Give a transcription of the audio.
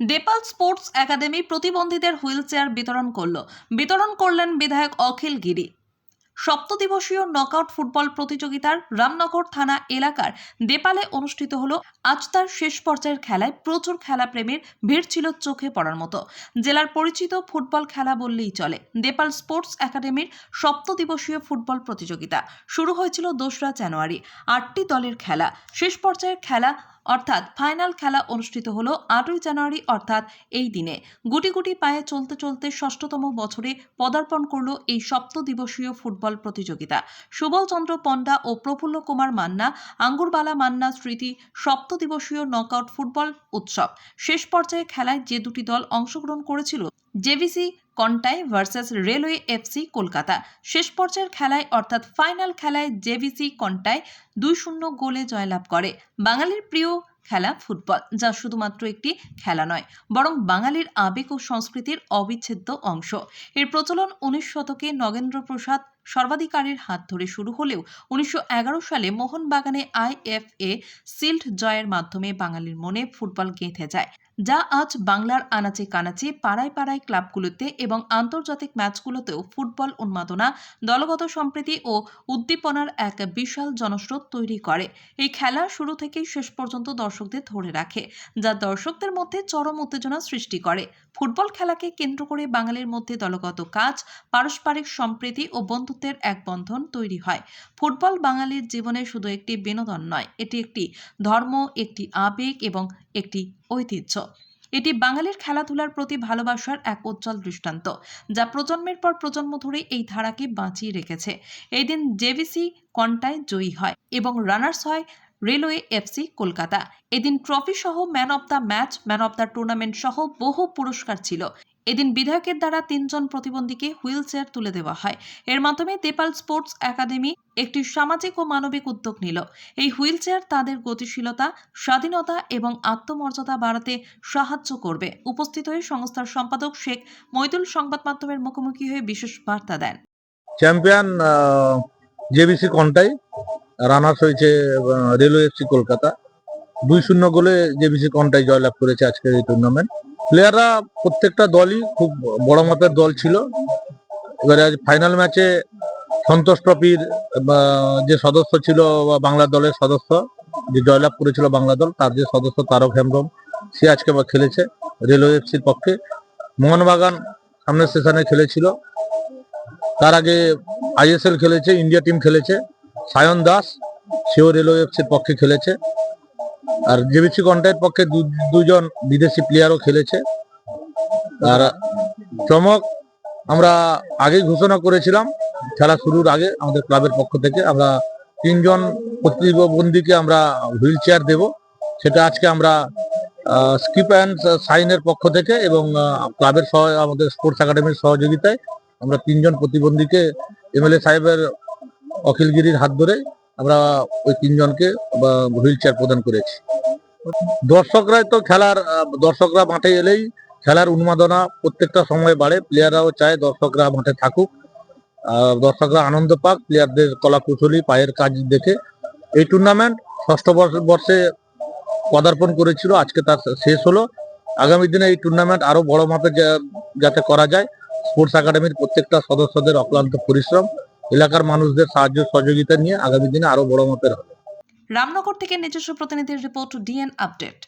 দেপাল sports academy প্রতিবন্ধীদের wheelchair বিতরণ করল। বিতরণ করলেন বিধায়ক অখিল গিরি। সপ্তদিবসীয় নকআউট ফুটবল প্রতিযোগিতার রামনগর থানা এলাকার দেপালে অনুষ্ঠিত হলো আজ তার শেষ পর্যায়ের খেলায় প্রচুর খেলাপ্রেমীর ভিড় ছিল চোখে পড়ার মতো। জেলার পরিচিত ফুটবল খেলা বললেই চলে, দেপাল স্পোর্টস একাডেমির সপ্তদিবসীয় ফুটবল প্রতিযোগিতা। শুরু হয়েছিল দোসরা জানুয়ারি, আটটি দলের খেলা। শেষ পর্যায়ের খেলা অর্থাৎ ফাইনাল খেলা অনুষ্ঠিত হলো আটই জানুয়ারি, অর্থাৎ এই দিনে। গুটি গুটি পায়ে চলতে চলতে ষষ্ঠতম বছরে পদার্পণ করল এই সপ্ত দিবসীয় ফুটবল প্রতিযোগিতা। সুবল চন্দ্র পণ্ডা ও প্রফুল্ল কুমার মান্না, আঙ্গুরবালা মান্না স্মৃতি সপ্ত সপ্তদিবসীয় নকআউট ফুটবল উৎসব। শেষ পর্যায়ে খেলায় যে দুটি দল অংশগ্রহণ করেছিল JVC, Contai versus railway FC, Kolkata. শেষ পর্যায়ের খেলায়, অর্থাৎ ফাইনাল খেলায় জেভিসি, কন্টাই দুই শূন্য গোলে জয়লাভ করে। বাঙালির প্রিয় খেলা ফুটবল, যা শুধুমাত্র একটি খেলা নয়, বরং বাঙালির আবেগ ও সংস্কৃতির অবিচ্ছেদ্য অংশ। এর প্রচলন উনিশ শতকে নগেন্দ্র প্রসাদ সর্বাধিকারীর হাত ধরে শুরু হলেও উনিশশো এগারো সালে মোহনবাগানে আইএফএ সিল্ড জয়ের মাধ্যমে বাঙালির মনে ফুটবল গেঁথে যায়। যা আজ বাংলার আনাচে কানাচে, পাড়ায় পাড়ায় ক্লাবগুলোতে এবং আন্তর্জাতিক ম্যাচগুলোতেও ফুটবল উন্মাদনা, দলগত সম্প্রীতি ও উদ্দীপনার এক বিশাল জনস্রোত তৈরি করে। এই খেলা শুরু থেকেই শেষ পর্যন্ত দর্শকদের ধরে রাখে, যা দর্শকদের মধ্যে চরম উত্তেজনা সৃষ্টি করে। ফুটবল খেলাকে কেন্দ্র করে বাঙালির মধ্যে দলগত কাজ, পারস্পরিক সম্প্রীতি ও বন্ধুত্বের এক বন্ধন তৈরি হয়। ফুটবল বাঙালির জীবনে শুধু একটি বিনোদন নয়, এটি একটি ধর্ম, একটি আবেগ এবং একটি ঐতিহ্য। এটি বাঙালির খেলাধুলার প্রতি ভালোবাসার এক উজ্জ্বল দৃষ্টান্ত, যা প্রজন্মের পর প্রজন্ম ধরে এই ধারাকে বাঁচিয়ে রেখেছে। এই দিন জেভিসি কন্টায় জয়ী হয় এবং রানার্স হয় রেলওয়ে এফসি কলকাতা। এদিন ট্রফি সহ man of the match, man of the tournament সহ বহু পুরস্কার ছিল। এদিন বিধায়কের দ্বারা তিনজন প্রতিবন্ধীকে হুইল চেয়ার তুলে দেওয়া হয়। এর মাধ্যমে দেপাল স্পোর্টস একাডেমি একটি সামাজিক ও মানবিক উদ্যোগ নিল। এই হুইল চেয়ার তাদের গতিশীলতা, স্বাধীনতা এবং আত্মমর্যাদা বাড়াতে সাহায্য করবে। উপস্থিত হয়ে সংস্থার সম্পাদক শেখ মৈদুল সংবাদ মাধ্যমের মুখোমুখি হয়ে বিশেষ বার্তা দেন। চ্যাম্পিয়ন জেবিসি কন্টাই, রানার্স হয়েছে রেলওয়ে কলকাতা। দুই শূন্য গোলে জেবিসি কন্টাই জয়লাভ করেছে আজকের এই টুর্নামেন্ট প্লেয়াররা প্রত্যেকটা দলই খুব বড় মাপের দল ছিল। এবারে আজ ফাইনাল ম্যাচে সন্তোষ ট্রফির যে সদস্য ছিল, বা বাংলা দলের সদস্য, যে জয়লাভ করেছিল বাংলা দল, তার যে সদস্য তারক হেমব্রম, সে আজকে খেলেছে রেলওয়ে এফসির পক্ষে। মোহনবাগান সামনের সেশনে খেলেছিল। তার আগে আইএসএল খেলেছে ইন্ডিয়া টিম খেলেছে। সায়ন দাস, সেও রেলওয়ে এফসির পক্ষে খেলেছে। আর জেবিসি কন্টাইয়ের পক্ষে দুজন বিদেশি প্লেয়ারও খেলেছে। আর চমক, আমরা আগেই ঘোষণা করেছিলাম, খেলা শুরুর আগে আমাদের ক্লাবের পক্ষ থেকে, আমরা তিনজন প্রতিবন্ধীকে আমরা হুইল চেয়ার দেব। সেটা আজকে আমরা স্কিপ অ্যান্ড সাইনের পক্ষ থেকে এবং ক্লাবের সহ, আমাদের স্পোর্টস একাডেমির সহযোগিতায় আমরা তিনজন প্রতিবন্ধীকে এমএলএ সাহেবের অখিলগিরির হাত ধরে আমরা ওই তিনজনকে হুইল চেয়ার প্রদান করেছি। দর্শকরাই তো খেলার দর্শকরা মাঠে এলেই খেলার উন্মাদনা প্রত্যেকটা সময় বাড়ে প্লেয়াররাও চায় দর্শকরা মাঠে থাকুক। দর্শকরা আনন্দ পাক প্লেয়ারদের কলাকুশলী পায়ের কাজ দেখে। এই টুর্নামেন্ট ষষ্ঠ বর্ষ- পদার্পণ করেছিল, আজকে তার শেষ হলো। আগামী দিনে এই টুর্নামেন্ট আরও বড় মাপে যাতে করা যায় স্পোর্টস একাডেমির প্রত্যেকটা সদস্যদের অক্লান্ত পরিশ্রম। এলাকার মানুষদের সাহায্য সহযোগিতা নিয়ে আগামী দিনে আরও বড় মাপের হবে। রামনগর থেকে নিজস্ব প্রতিনিধির রিপোর্ট ডিএন আপডেট।